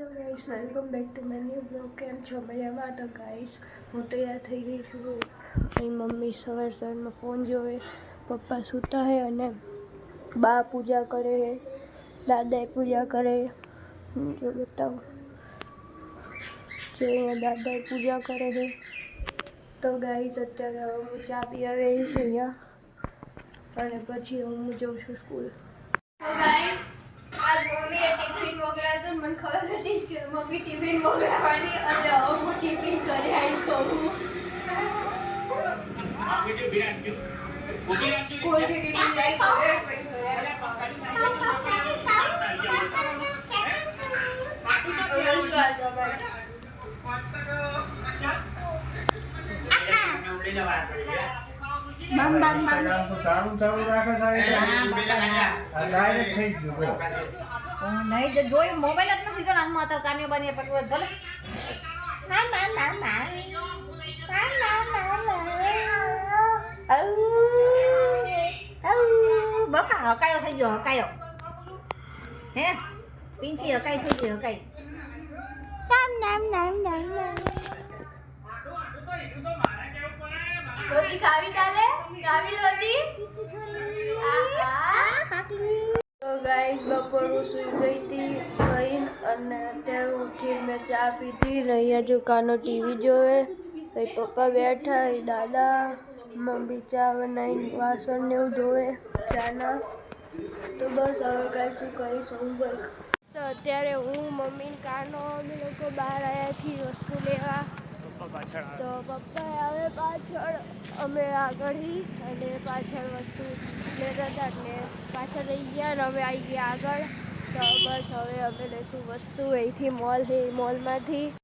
Hello guys welcome back to my new blog કેમ છો? મજામાં? તો ગાઈસ હું તૈયાર થઈ ગઈ છું. અહીં મમ્મી સવાર સવારમાં ફોન જોવે, પપ્પા સૂતા હે અને બા પૂજા કરે હે, દાદાએ પૂજા કરે જો બતાવું. જો અહીંયા દાદાએ પૂજા કરે છે તો ગાઈસ અત્યારે હું ચા પી આવે છે અહીંયા. અને પછી હું જઉં છું સ્કૂલ મમ્મી ટિફિન મોકલાવવાની અને હવે હું ટિફિન કરી આવી કહું સ્કૂલથી ટિફિન લઈ ઘરે પછી ઘરે બમ બમ બમ તો ચાલુ ચાલુ રાખે સાહેબ આ ડાયરેક્ટ થઈ ગયું બોલો નહીં જો જોયું મોબાઈલ જ નથી લીધો ને હાથમાં અત્યારે કાનિયો બાનિયો પકડવો ભલે બાપા હકાયો થઈ ગયો હકાયો હે પિંછી હકાઈ થઈ ગઈ હકાઈ રોટી ખાવી કાલે ખાવી રોટી આહા. તો ગાઈસ બપોર હું સૂઈ ગઈ હતી ગઈને અને અત્યારે ઉઠીને મેં ચા પીધી ને અહીંયા જો કાનો ટીવી જોવે. પછી પપ્પા બેઠા, એ દાદા, મમ્મી ચા બનાવીને વાસણ ને એવું ધોવે ચાના. તો બસ હવે કાંઈ શું કરીશ હું તો અત્યારે હું, મમ્મી કાનો અમે લોકો બહાર આવ્યા છીએ વસ્તુ લેવા. તો પપ્પા આવે પાછળ અમે આગળથી અને પાછળ વસ્તુ લેતા હતા એટલે પાછળ રહી ગયા અને અમે આવી ગયા આગળ. તો બસ હવે અમે લઈશું વસ્તુ અહીંથી મોલ છે મોલમાંથી.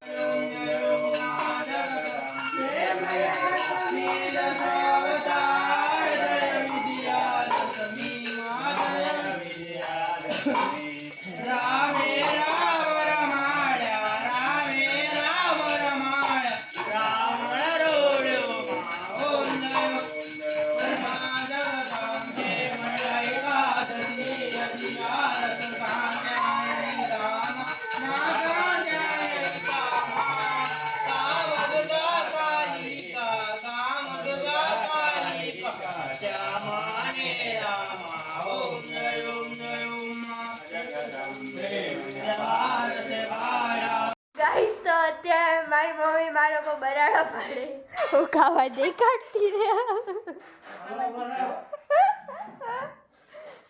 મારી મમ્મી મારો કો બરાડો પાડે. હું ખાવા દેખાડતી રે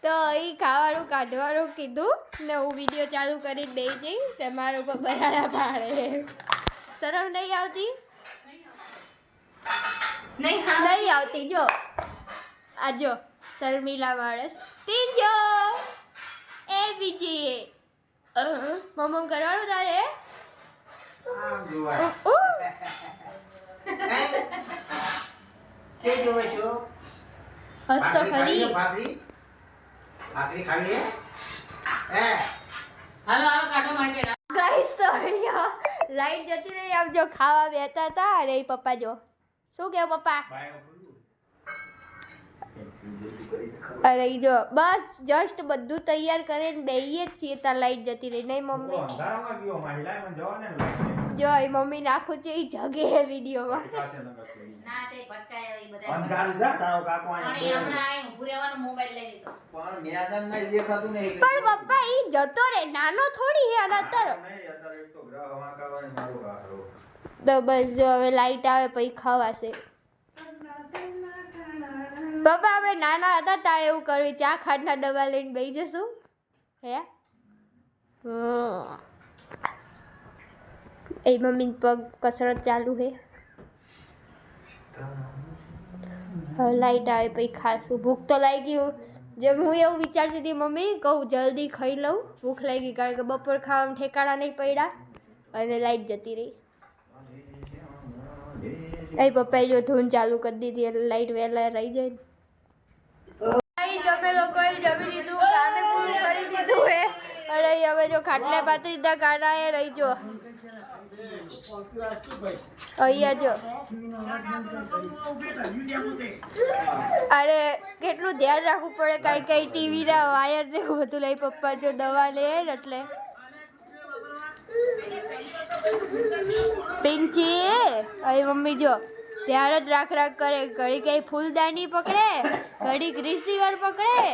તો એ ખાવાનું કાઢવાનું કીધું ને હું વીડિયો ચાલુ કરીને દઈ જઈ તે મારો ઉપર બરાડા પાડે. સરળ નહીં આવતી? નહીં નહીં આવતી જો. આ જો શર્મિલા માણસ પીજો એ બીજી મમ્મ કરવાનું તારે? લાઈટ જતી રહી. આમ જો ખાવા બેઠા હતા રે પપ્પા જો. શું કેવું પપ્પા? અરે જો બસ જસ્ટ બધું તૈયાર કરીને બેહીએ જ છીએ ત્યાં લાઈટ જતી રહી. નહીં મમ્મી. અંધારામાં ગયો માહિલા મને જવાને ને લાગે જો એ મમ્મી નાખું છે એ જગે હે વિડીયોમાં. ન તે ભટકાય એ બધા. અંધાર જા તારો કાકો પાણી અહીંયા હમણાં આવીને ઊભું રહેવાનું મોબાઈલ લઈ લીધો. પણ મેદાન નહીં દેખાતું નહીં પણ પપ્પા એ જતો રે નાનો થોડી હે અને અત્યારે. નહીં અત્યારે એક તો ગ્રહ વાંકાવાની મારો ગારો તો બસ જો હવે લાઈટ આવે પછી ખવાશે. પપ્પા આપણે નાના હતા તારે એવું કરવી. ચા ખાંડના ડબ્બા લઈને બેસી જશું. હે. એ મમ્મી પગ કસરત ચાલુ હે. લાઈટ આવે પછી ખાશું. ભૂખ તો લાગી જેમ હું. એવું વિચારતી હતી, મમ્મી, કહું જલ્દી ખાઈ લઉં. ભૂખ લાગી કારણ કે બપોર ખાવામાં ઠેકાણા નહીં પડ્યા અને લાઈટ જતી રહી. એ પપ્પાએ જો ધૂન ચાલુ કરી દીધી એટલે લાઈટ વહેલા રહી જાય ગાઈસ, અમે લોકોએ જમી લીધું રહી જો. અહીંયા જો. અરે, કેટલું ધ્યાન રાખવું પડે કઈ કઈ ટીવી ના વાયર ને બધું લઈ પપ્પા જો દવા લે એટલે. પિંચી અહીં મમ્મી જો. ત્યારે જ રાખ રાખ કરે. ઘડી કઈ ફૂલદાની પકડે ઘડીક રિસીવર પકડે.